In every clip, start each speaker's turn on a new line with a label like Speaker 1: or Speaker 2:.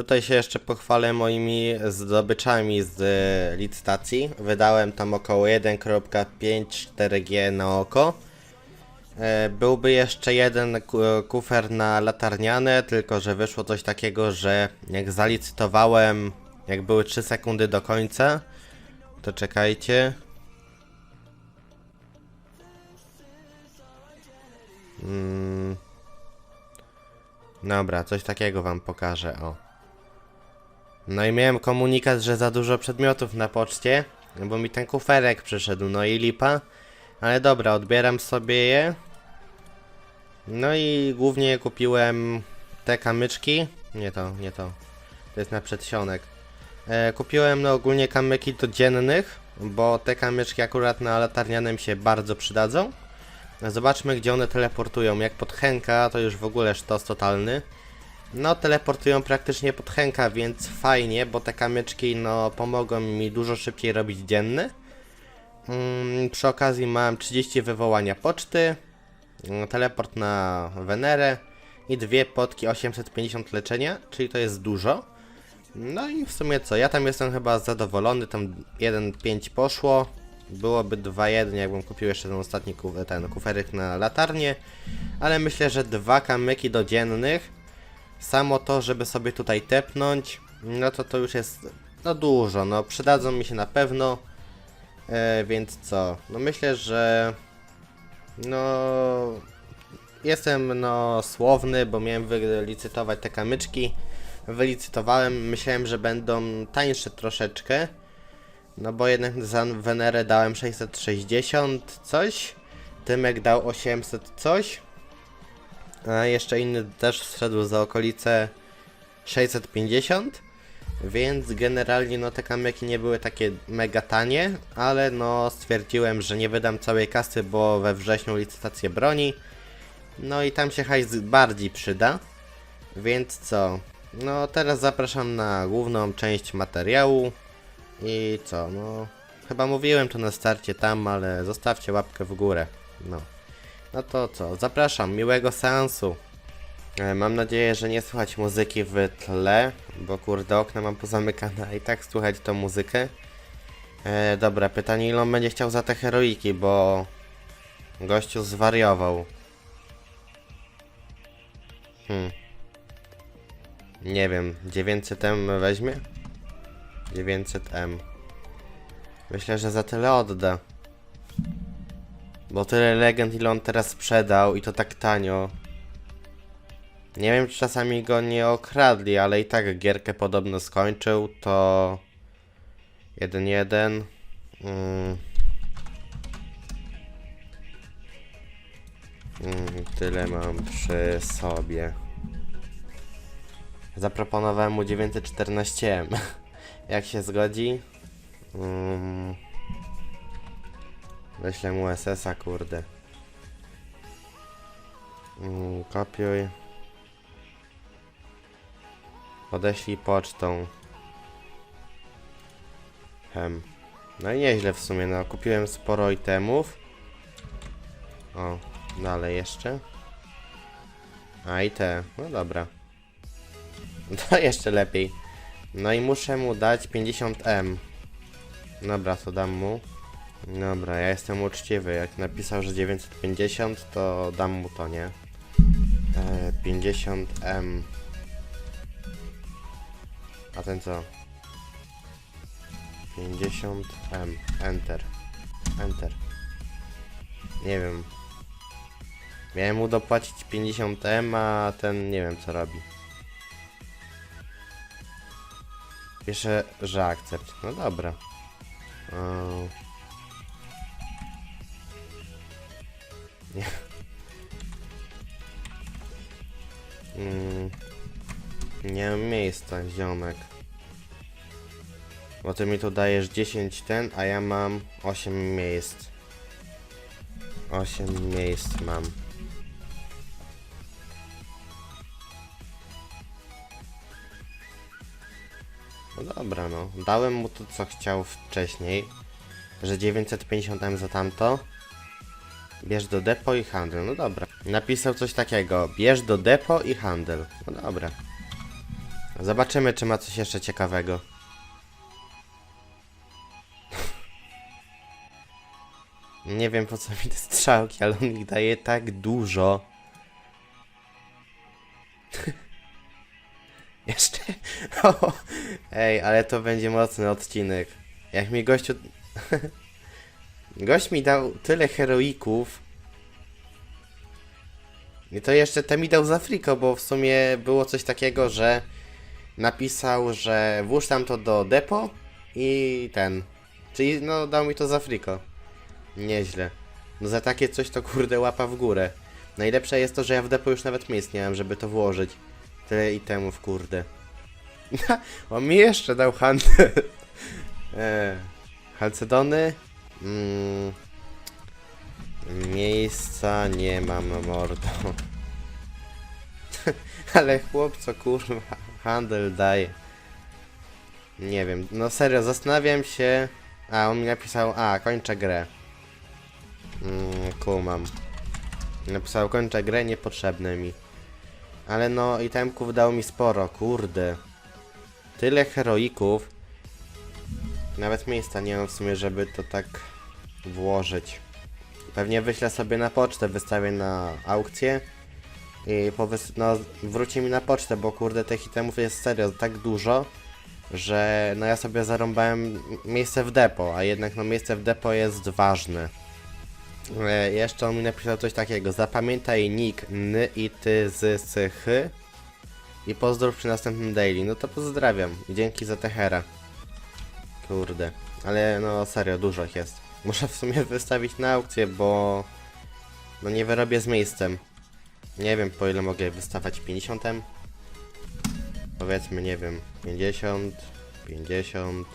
Speaker 1: Tutaj się jeszcze pochwalę moimi zdobyczami z e, licytacji. Wydałem tam około 1.54G na oko. E, Byłby jeszcze jeden ku- kufer na latarniane, tylko że wyszło coś takiego, że jak zalicytowałem, jak były 3 sekundy do końca, to czekajcie. Mm. Dobra, coś takiego wam pokażę, o. No i miałem komunikat, że za dużo przedmiotów na poczcie, bo mi ten kuferek przyszedł, no i lipa. Ale dobra, odbieram sobie je. No i głównie kupiłem te kamyczki. Nie to, nie to. To jest na przedsionek. E, kupiłem no ogólnie kamyki do dziennych, bo te kamyczki akurat na latarnianym się bardzo przydadzą. Zobaczmy gdzie one teleportują. Jak pod Henka to już w ogóle sztos totalny. No teleportują praktycznie pod Henka, więc fajnie, bo te kamyczki no pomogą mi dużo szybciej robić dzienny. Mm, przy okazji mam 30 wywołania poczty, mm, teleport na Wenerę i dwie potki 850 leczenia, czyli to jest dużo. No i w sumie co, ja tam jestem chyba zadowolony, tam 1.5 poszło, byłoby 2.1 jakbym kupił jeszcze ten ostatni ten kuferyk na latarnię, ale myślę, że dwa kamyki do dziennych, samo to, żeby sobie tutaj tepnąć, no to to już jest no dużo, no przydadzą mi się na pewno. E, więc co? No myślę, że no jestem no słowny, bo miałem wylicytować te kamyczki. Wylicytowałem, myślałem, że będą tańsze troszeczkę. No bo jednak za Wenerę dałem 660 coś. Tymek dał 800 coś. A jeszcze inny też wszedł za okolice 650. Więc generalnie no te kamyki nie były takie mega tanie, ale no stwierdziłem, że nie wydam całej kasy, bo we wrześniu licytację broni. No i tam się hajs bardziej przyda. Więc co? No teraz zapraszam na główną część materiału. I co? No chyba mówiłem to na starcie tam, ale zostawcie łapkę w górę. No. No to co? Zapraszam, miłego seansu. E, Mam nadzieję, że nie słychać muzyki w tle, bo kurde okna mam pozamykane, a i tak słychać tą muzykę. E, dobra, pytanie ile on będzie chciał za te heroiki, bo gościu zwariował. Hmm. Nie wiem, 900M weźmie? 900M. Myślę, że za tyle odda. Bo tyle legend ile on teraz sprzedał i to tak tanio. Nie wiem, czy czasami go nie okradli, ale i tak gierkę podobno skończył, to 1-1. Mm. Mm, tyle mam przy sobie. Zaproponowałem mu 914M. Jak się zgodzi? Mm. Wyślę mu SS-a, kurde. Mm, kopiuj. Odeślij pocztą. Hem. No i nieźle w sumie, no kupiłem sporo itemów. O, dalej jeszcze. A i te, no dobra. To jeszcze lepiej. No i muszę mu dać 50M. Dobra, to dam mu. Dobra, ja jestem uczciwy. Jak napisał, że 950, to dam mu to, nie? E, 50M. A ten co? 50M. Enter. Enter. Nie wiem. Miałem mu dopłacić 50M, a ten nie wiem co robi. Pisze, że akcept. No dobra. Eee. Nie. Mm. Nie mam miejsca, ziomek. Bo ty mi tu dajesz 10 ten, a ja mam 8 miejsc. 8 miejsc mam. No dobra, no. Dałem mu to, co chciał wcześniej. Że 950 M za tamto. Bierz do depo i handel. No dobra. Napisał coś takiego. Bierz do depo i handel. No dobra. Zobaczymy, czy ma coś jeszcze ciekawego. Nie wiem po co mi te strzałki, ale on ich daje tak dużo. Jeszcze. Ej, ale to będzie mocny odcinek. Jak mi gościu. Gość mi dał tyle heroików. I to jeszcze te mi dał z Afriko, bo w sumie było coś takiego, że napisał, że włóż tam to do depo i ten. Czyli no dał mi to z Afriko. Nieźle. No za takie coś to kurde łapa w górę. Najlepsze jest to, że ja w depo już nawet miejsc nie mam, żeby to włożyć. Tyle itemów, kurde. On mi jeszcze dał handel. e, Halcedony. Mm, miejsca nie mam, mordo. Ale chłop co kurwa handel daje. Nie wiem, no serio, zastanawiam się... A, on mi napisał, a, kończę grę. Mm, kumam. Napisał, kończę grę, niepotrzebne mi. Ale no, itemków dał mi sporo, kurde. Tyle heroików. Nawet miejsca nie mam w sumie, żeby to tak włożyć. Pewnie wyślę sobie na pocztę, wystawię na aukcję. I po wys- no, wróci mi na pocztę, bo kurde tych itemów jest serio tak dużo, że no ja sobie zarąbałem miejsce w depo, a jednak no miejsce w depo jest ważne. E, jeszcze on mi napisał coś takiego, zapamiętaj nick n i ty z s h i pozdrów przy następnym daily. No to pozdrawiam i dzięki za techera. Kurde, ale no serio, dużo ich jest. Muszę w sumie wystawić na aukcję, bo no nie wyrobię z miejscem. Nie wiem po ile mogę wystawać 50. Powiedzmy, nie wiem, 50, 50,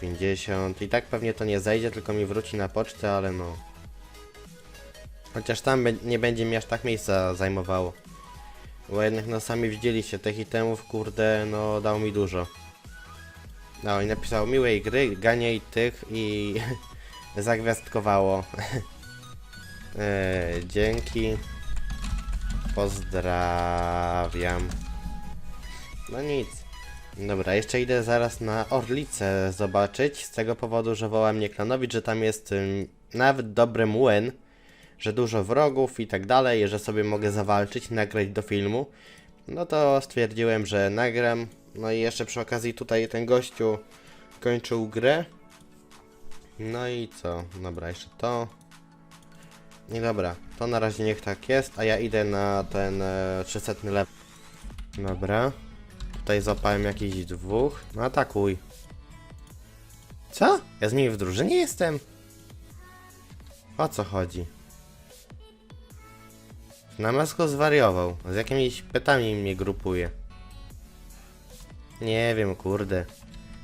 Speaker 1: 50. I tak pewnie to nie zejdzie, tylko mi wróci na pocztę, ale no. Chociaż tam nie będzie mi aż tak miejsca zajmowało. Bo jednak no sami widzieliście, tych itemów kurde no dał mi dużo. No i napisał miłej gry, ganiej tych i zagwiazdkowało. e, dzięki. Pozdrawiam. No nic. Dobra, jeszcze idę zaraz na Orlicę zobaczyć, z tego powodu, że woła mnie Klanowicz, że tam jest nawet dobry młyn, że dużo wrogów i tak dalej, że sobie mogę zawalczyć, nagrać do filmu. No to stwierdziłem, że nagram. No i jeszcze przy okazji tutaj ten gościu kończył grę. No i co? Dobra, jeszcze to. I dobra, to na razie niech tak jest, a ja idę na ten e, 300 level. Dobra. Tutaj złapałem jakichś dwóch. No atakuj. Co? Ja z nimi w drużynie jestem? O co chodzi? Namasko zwariował. Z jakimiś pytami mnie grupuje. Nie wiem, kurde.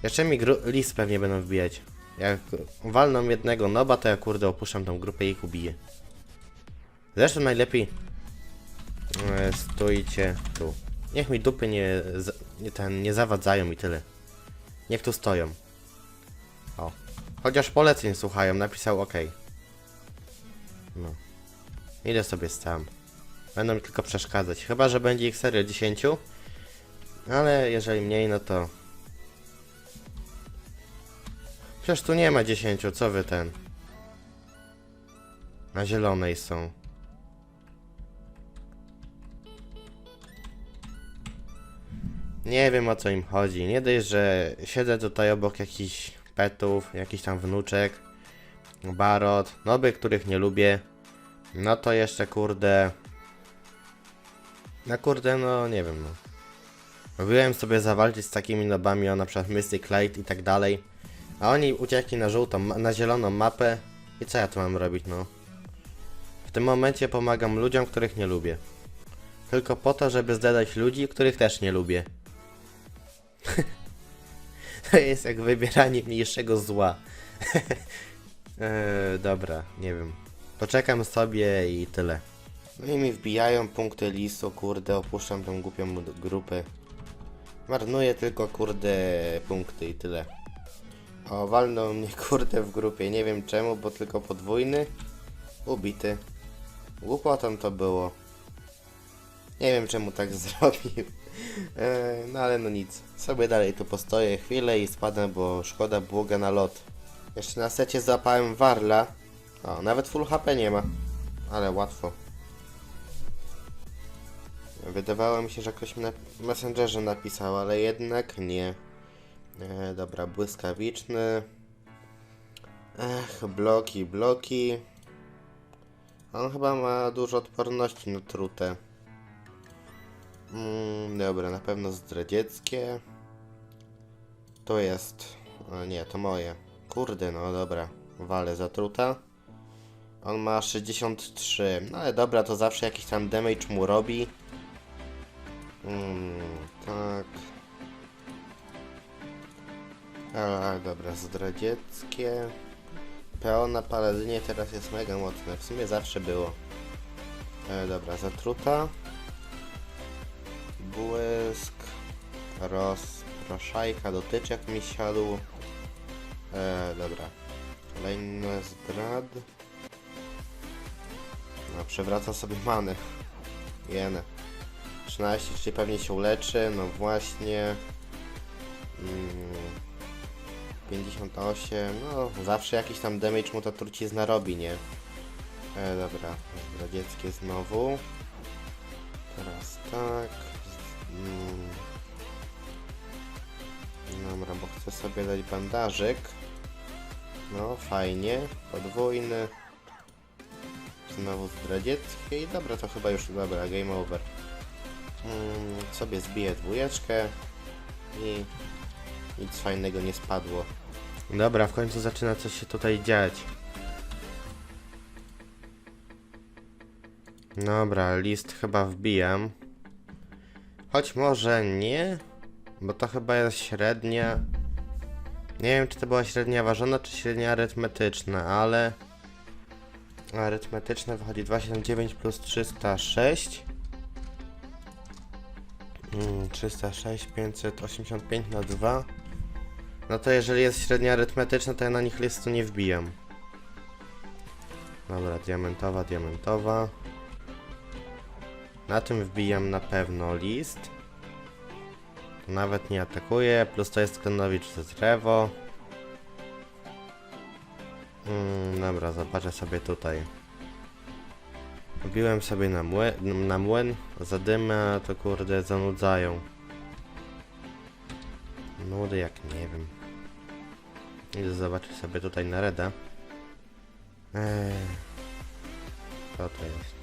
Speaker 1: Jeszcze mi list pewnie będą wbijać. Jak walną jednego noba, to ja kurde opuszczam tą grupę i ich ubiję. Zresztą najlepiej e, stójcie tu. Niech mi dupy nie, nie, ten, nie zawadzają i tyle. Niech tu stoją. O. Chociaż poleceń słuchają, napisał OK. No. Idę sobie sam. Będą mi tylko przeszkadzać. Chyba, że będzie ich serio 10. Ale jeżeli mniej, no to... Przecież tu nie ma 10, co wy ten? Na zielonej są. Nie wiem o co im chodzi. Nie dość, że siedzę tutaj obok jakichś petów, jakiś tam wnuczek, barot, noby, których nie lubię. No to jeszcze kurde. Na kurde, no nie wiem, no. Mówiłem sobie zawalczyć z takimi nobami, o na przykład Mystic Light i tak dalej. A oni uciekli na żółtą, na zieloną mapę. I co ja tu mam robić, no? W tym momencie pomagam ludziom, których nie lubię. Tylko po to, żeby zdadać ludzi, których też nie lubię. to jest jak wybieranie mniejszego zła. eee, dobra, nie wiem. Poczekam sobie i tyle. No i mi wbijają punkty listu, kurde, opuszczam tą głupią grupę. Marnuję tylko, kurde, punkty i tyle. O, walnął mnie, kurde, w grupie. Nie wiem czemu, bo tylko podwójny. Ubity. Głupotą to było. Nie wiem czemu tak zrobił. E, no ale no nic. Sobie dalej tu postoję chwilę i spadam, bo szkoda błoga na lot. Jeszcze na secie złapałem Warla. O, nawet full HP nie ma. Ale łatwo. Wydawało mi się, że ktoś na Messengerze napisał, ale jednak nie. E, dobra, błyskawiczny. Ech, bloki, bloki. On chyba ma dużo odporności na trutę. Mm, dobra, na pewno zdradzieckie. To jest. O nie, to moje. Kurde, no dobra. Walę zatruta. On ma 63. No ale dobra, to zawsze jakiś tam damage mu robi. Mm, tak. A, dobra, zdradzieckie. PO na paladynie teraz jest mega mocne. W sumie zawsze było. E, dobra, zatruta. Błysk. Rozpraszajka, dotyczek mi siadł. E, dobra. Kolejny zdrad. No, przewraca sobie many. Jene. 13, czyli pewnie się uleczy, no właśnie. Mm, 58, no zawsze jakiś tam damage mu ta trucizna robi, nie? E, dobra, zdradzieckie znowu. Teraz tak. Mm. Dobra, bo chcę sobie dać bandażyk. No, fajnie. Podwójny. Znowu zdradzieckie i dobra, to chyba już dobra, game over. Mm, sobie zbiję dwójeczkę i nic fajnego nie spadło. Dobra, w końcu zaczyna coś się tutaj dziać. Dobra, list chyba wbijam. Choć może nie, bo to chyba jest średnia. Nie wiem, czy to była średnia ważona, czy średnia arytmetyczna, ale... Arytmetyczne wychodzi 279 plus 306. Mm, 306, 585 na 2. No to jeżeli jest średnia arytmetyczna, to ja na nich listu nie wbijam. Dobra, diamentowa, diamentowa. Na tym wbijam na pewno list. Nawet nie atakuje, plus to jest Klenowicz ze drewo. Mm, dobra, zobaczę sobie tutaj. Wbiłem sobie na, młyn, na młyn, zadymy, a to kurde zanudzają. Nudy jak nie wiem. Idę zobaczyć sobie tutaj na Reda. Eee, co to jest?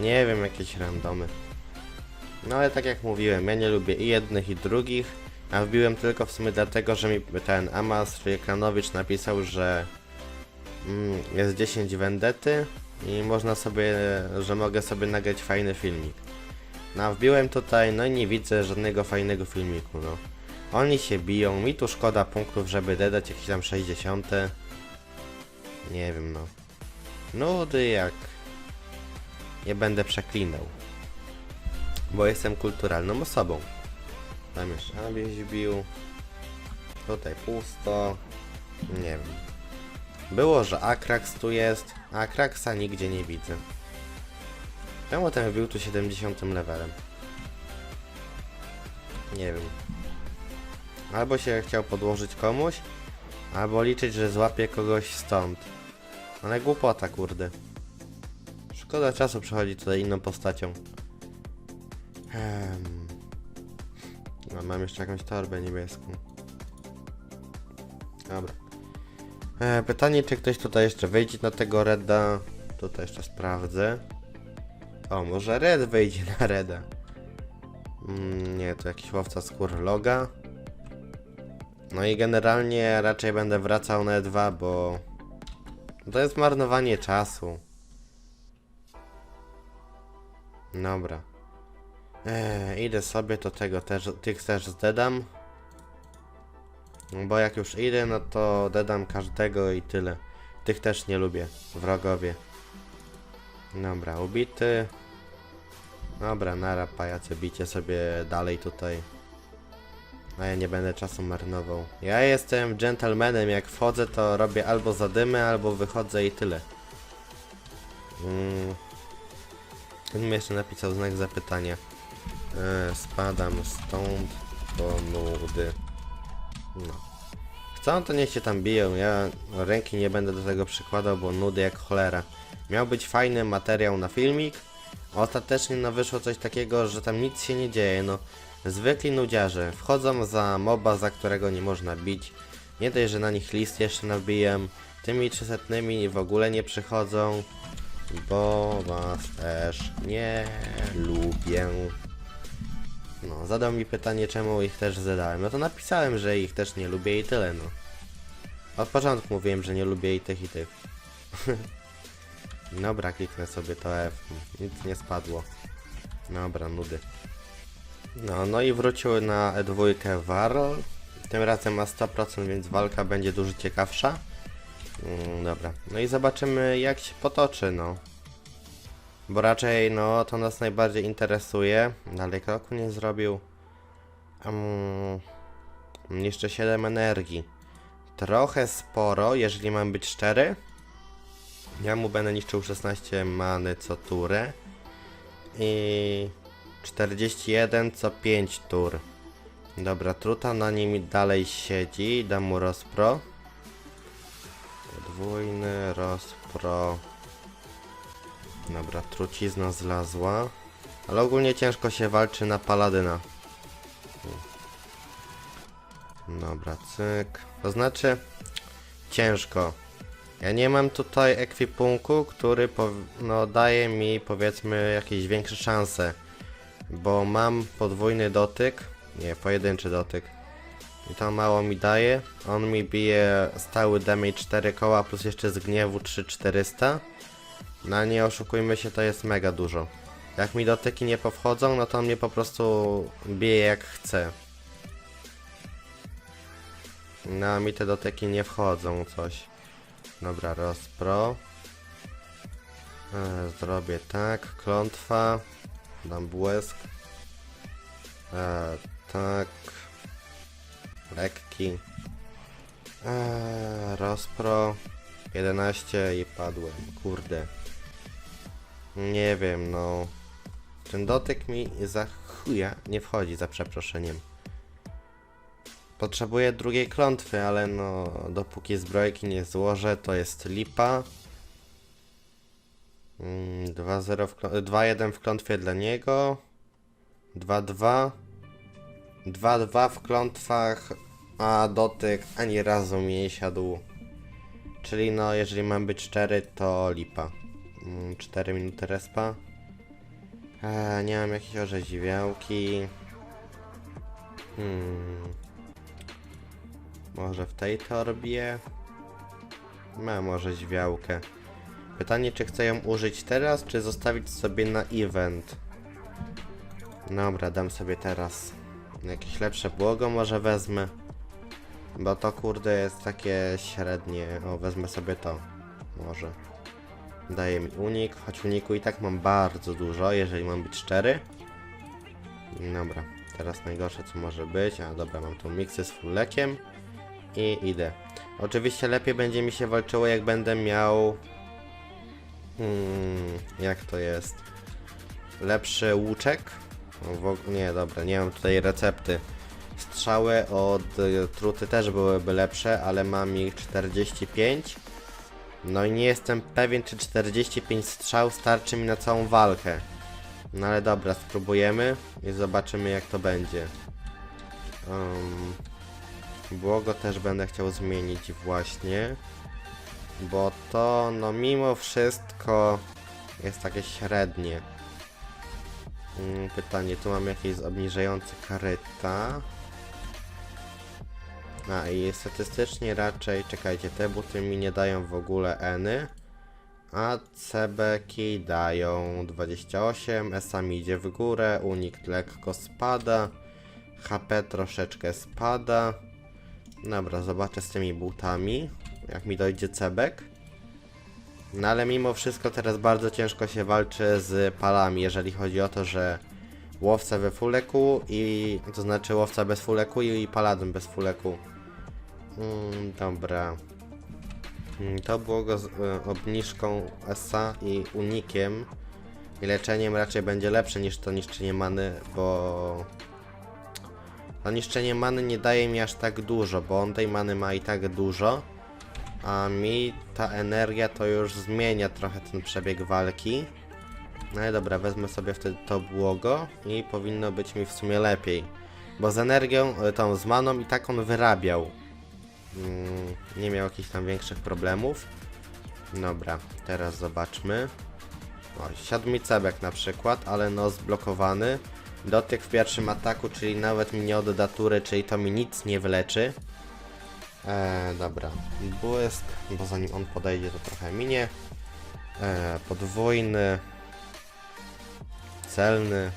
Speaker 1: Nie wiem, jakieś randomy. No ale tak jak mówiłem, ja nie lubię i jednych i drugich, a wbiłem tylko w sumie dlatego, że mi ten Amas, czyli Klanowicz napisał, że mm, jest 10 vendety i można sobie, że mogę sobie nagrać fajny filmik. No wbiłem tutaj, no i nie widzę żadnego fajnego filmiku, no. Oni się biją, mi tu szkoda punktów, żeby dodać jakieś tam 60. Nie wiem, no. Nudy jak... Nie będę przeklinał. Bo jestem kulturalną osobą. Tam jeszcze Abyś bił. Tutaj pusto. Nie wiem. Było, że Akrax tu jest, a Akraxa nigdzie nie widzę. Czemu ten wbił tu 70 levelem? Nie wiem. Albo się chciał podłożyć komuś, albo liczyć, że złapie kogoś stąd. Ale głupota, kurde. Szkoda czasu przechodzi tutaj inną postacią. Hmm. No, mam jeszcze jakąś torbę niebieską. Dobra. E, pytanie, czy ktoś tutaj jeszcze wejdzie na tego Reda? Tutaj jeszcze sprawdzę. O, może Red wejdzie na Reda. Mm, nie, to jakiś łowca skór loga. No i generalnie raczej będę wracał na E2, bo to jest marnowanie czasu. Dobra. Eee, idę sobie, to tego też, tych też zdedam. Bo jak już idę, no to dedam każdego i tyle. Tych też nie lubię, wrogowie. Dobra, ubity. Dobra, nara pajace, bicie sobie dalej tutaj. A ja nie będę czasu marnował. Ja jestem gentlemanem, jak wchodzę to robię albo zadymy, albo wychodzę i tyle. Mm. Ten mi jeszcze napisał znak zapytania. E, spadam stąd po nudy. No. Chcą to niech się tam biją, ja ręki nie będę do tego przykładał, bo nudy jak cholera. Miał być fajny materiał na filmik, ostatecznie no wyszło coś takiego, że tam nic się nie dzieje, no. Zwykli nudziarze wchodzą za moba, za którego nie można bić. Nie dość, że na nich list jeszcze nabijam. Tymi 300 w ogóle nie przychodzą, bo was też nie lubię. No, zadał mi pytanie, czemu ich też zadałem. No to napisałem, że ich też nie lubię i tyle, no. Od początku mówiłem, że nie lubię i tych i tych. Dobra, kliknę sobie to F. Nic nie spadło. Dobra, nudy. No, no i wrócił na E2 Warl. Tym razem ma 100%, więc walka będzie dużo ciekawsza. Mm, dobra. No i zobaczymy jak się potoczy, no. Bo raczej, no, to nas najbardziej interesuje. Dalej kroku nie zrobił. Um, jeszcze 7 energii. Trochę sporo, jeżeli mam być szczery. Ja mu będę niszczył 16 many co turę. I 41 co 5 tur. Dobra, truta na nim dalej siedzi. Dam mu rozpro. Podwójny rozpro. Dobra, trucizna zlazła. Ale ogólnie ciężko się walczy na paladyna. Dobra, cyk. To znaczy, ciężko. Ja nie mam tutaj ekwipunku, który no, daje mi powiedzmy jakieś większe szanse. Bo mam podwójny dotyk, nie, pojedynczy dotyk. I to mało mi daje. On mi bije stały damage 4 koła plus jeszcze z gniewu 3400. No nie oszukujmy się, to jest mega dużo. Jak mi dotyki nie powchodzą, no to mnie po prostu bije jak chce. No mi te dotyki nie wchodzą coś. Dobra, rozpro. E, zrobię tak, klątwa. Dam błysk. E, tak. Lekki. E, rozpro. 11 i padłem. Kurde. Nie wiem, no. Ten dotyk mi za chuja nie wchodzi, za przeproszeniem. Potrzebuję drugiej klątwy, ale no, dopóki zbrojki nie złożę, to jest lipa. Mm, 2-0 w klą- 2-1 w klątwie dla niego. 2-2. 2-2 w klątwach, a dotyk ani razu mi nie siadł. Czyli no, jeżeli mam być szczery, to lipa. 4 minuty respa. Eee, nie mam jakiejś orzeźwiałki. Hmm. Może w tej torbie? Mam orzeźwiałkę. Pytanie, czy chcę ją użyć teraz, czy zostawić sobie na event? Dobra, dam sobie teraz. Jakieś lepsze błogo może wezmę. Bo to kurde jest takie średnie. O, wezmę sobie to. Może. Daje mi unik, choć uniku i tak mam bardzo dużo, jeżeli mam być szczery. Dobra, teraz najgorsze co może być. A dobra, mam tu miksy z fullekiem. I idę. Oczywiście lepiej będzie mi się walczyło jak będę miał... Hmm, jak to jest? Lepszy łuczek? W nie, dobra, nie mam tutaj recepty. Strzały od y, truty też byłyby lepsze, ale mam ich 45. No i nie jestem pewien, czy 45 strzał starczy mi na całą walkę. No ale dobra, spróbujemy i zobaczymy jak to będzie. Um, błogo też będę chciał zmienić właśnie. Bo to, no mimo wszystko, jest takie średnie. Mm, Pytanie, tu mam jakieś obniżające karyta. A i statystycznie raczej, czekajcie, te buty mi nie dają w ogóle eny. A cebeki dają 28, SA mi idzie w górę, unik lekko spada, HP troszeczkę spada. Dobra, zobaczę z tymi butami, jak mi dojdzie cebek. No ale mimo wszystko teraz bardzo ciężko się walczy z palami, jeżeli chodzi o to, że łowca we fuleku i to znaczy łowca bez fuleku i paladyn bez fuleku. Mm, dobra. Mm, To było go z e, obniżką SA i unikiem. I leczeniem raczej będzie lepsze niż to niszczenie many, bo... To niszczenie many nie daje mi aż tak dużo, bo on tej many ma i tak dużo. A mi ta energia to już zmienia trochę ten przebieg walki. No ale dobra, wezmę sobie wtedy to błogo i powinno być mi w sumie lepiej. Bo z energią, e, tą z maną i tak on wyrabiał. Mm, nie miał jakichś tam większych problemów. Dobra, teraz zobaczmy. O, siadł mi cebek na przykład, ale no zblokowany. Dotyk w pierwszym ataku, czyli nawet mi nie odda tury, czyli to mi nic nie wyleczy. Eee, dobra, błysk, bo zanim on podejdzie to trochę minie. Eee, podwójny. Celny.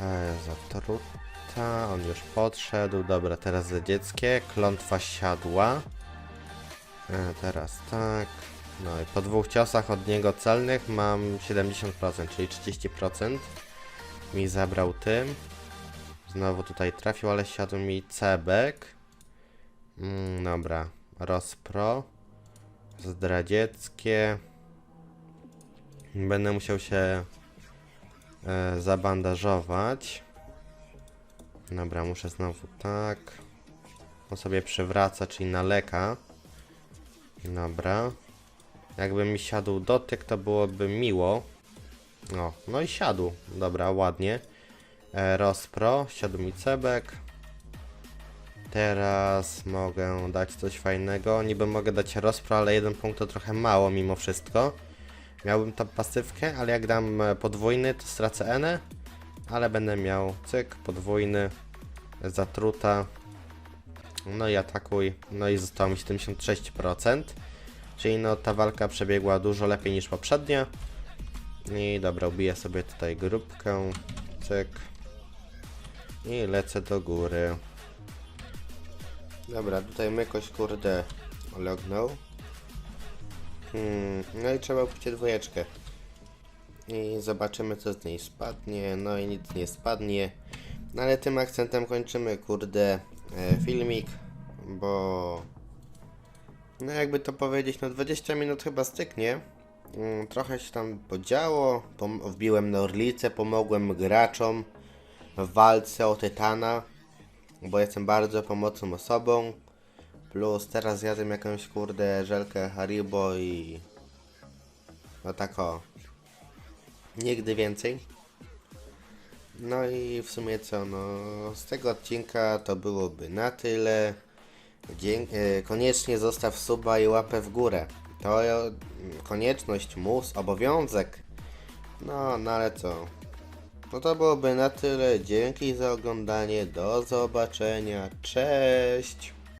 Speaker 1: Eee, on już podszedł. Dobra, teraz dzieckie. Klątwa siadła. E, teraz tak. No i po dwóch ciosach od niego celnych mam 70%, czyli 30% mi zabrał tym. Znowu tutaj trafił, ale siadł mi cebek. Mm, dobra, rozpro. Zdradzieckie. Będę musiał się e, zabandażować. Dobra, muszę znowu tak. On sobie przywraca, czyli naleka. Dobra. Jakby mi siadł dotyk, to byłoby miło. O, no i siadł. Dobra, ładnie. E, Rozpro, siadł mi cebek. Teraz mogę dać coś fajnego. Niby mogę dać rozpro, ale jeden punkt to trochę mało mimo wszystko. Miałbym tam pasywkę, ale jak dam e, podwójny, to stracę N. Ale będę miał cyk, podwójny, zatruta. No i atakuj. No i zostało mi 76%. Czyli no ta walka przebiegła dużo lepiej niż poprzednia. I dobra, ubiję sobie tutaj grupkę. Cyk. I lecę do góry. Dobra, tutaj mykoś kurde lognął. Hmm, no i trzeba kupić dwójeczkę. I zobaczymy co z niej spadnie. No i nic nie spadnie. No ale tym akcentem kończymy kurde e, filmik, bo no jakby to powiedzieć, no 20 minut chyba styknie. Mm, Trochę się tam podziało, wbiłem na orlicę, pomogłem graczom w walce o Tytana, bo jestem bardzo pomocną osobą. Plus teraz jadłem jakąś kurde żelkę Haribo i no tak o, nigdy więcej. No i w sumie co, no z tego odcinka to byłoby na tyle. E, koniecznie zostaw suba i łapę w górę. To konieczność, mus, obowiązek. No, no ale co? No to byłoby na tyle. Dzięki za oglądanie. Do zobaczenia. Cześć!